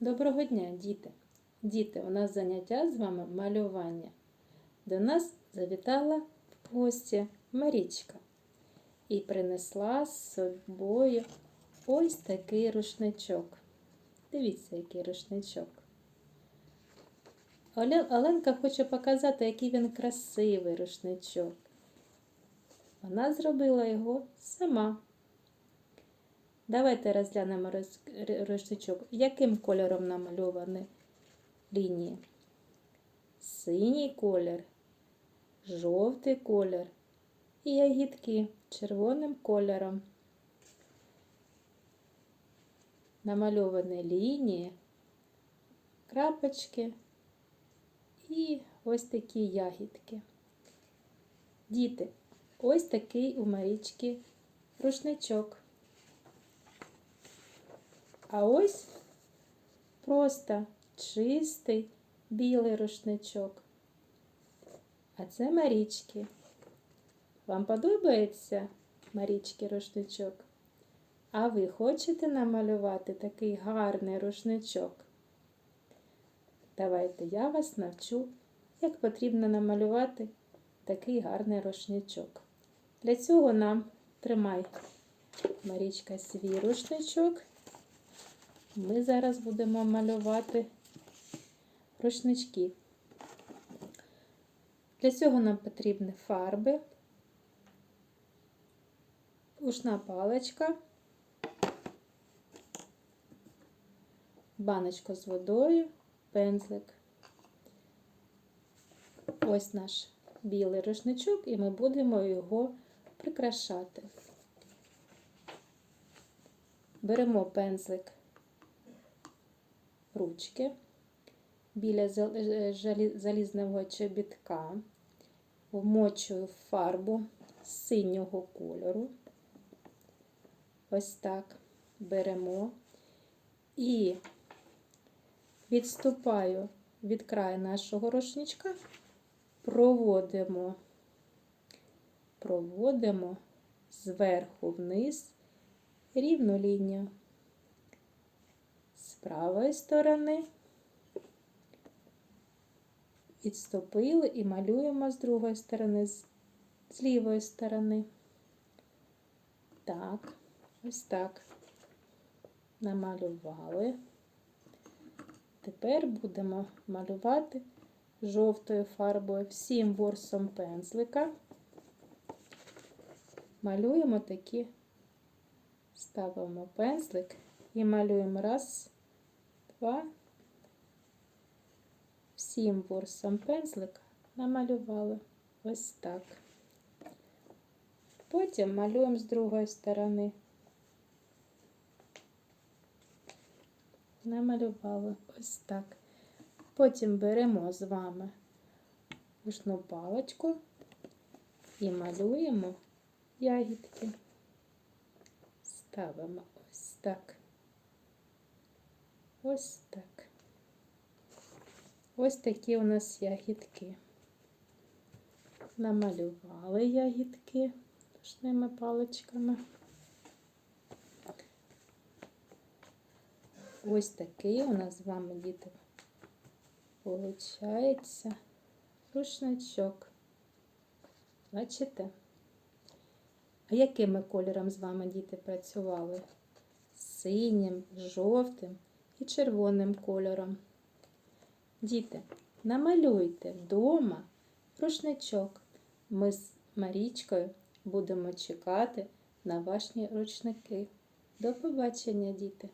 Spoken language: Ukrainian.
Доброго дня, діти! Діти, у нас заняття з вами малювання. До нас завітала в гості Марічка і принесла з собою ось такий рушничок. Дивіться, який рушничок. Оленка хоче показати, який він красивий рушничок. Вона зробила його сама. Давайте розглянемо рушничок. Яким кольором намальовані лінії? Синій колір, жовтий колір і ягідки червоним кольором. Намальовані лінії, крапочки і ось такі ягідки. Діти, ось такий у Марічки рушничок. А ось просто чистий білий рушничок. А це Марічки. Вам подобається Марічки рушничок? А ви хочете намалювати такий гарний рушничок? Давайте я вас навчу, як потрібно намалювати такий гарний рушничок. Для цього нам тримай Марічка свій рушничок. Ми зараз будемо малювати рушнички. Для цього нам потрібні фарби, ушна паличка, баночка з водою, пензлик. Ось наш білий рушничок, і ми будемо його прикрашати. Беремо пензлик ручки біля е, залізного чобітка, вмочую фарбу синього кольору. Ось так беремо і відступаю від краю нашого рушничка, проводимо, проводимо зверху вниз рівну лінію правої сторони. Відступили і малюємо з другої сторони, з, лівої сторони. Так, ось так. Намалювали. Тепер будемо малювати жовтою фарбою всім ворсом пензлика. Малюємо такі, ставимо пензлик і малюємо раз, два, всім ворсом пензлика намалювали ось так. Потім малюємо з другої сторони. Намалювали ось так. Потім беремо з вами вишну паличку і малюємо ягідки. Ставимо ось так. Ось так. Ось такі у нас ягідки. Намалювали ягідки ручними паличками. Ось такий у нас з вами, діти, получається рушничок. Бачите? А якими кольором з вами діти працювали? Синім, жовтим і червоним кольором. Діти, намалюйте вдома рушничок. Ми з Марічкою будемо чекати на ваші ручники. До побачення, діти!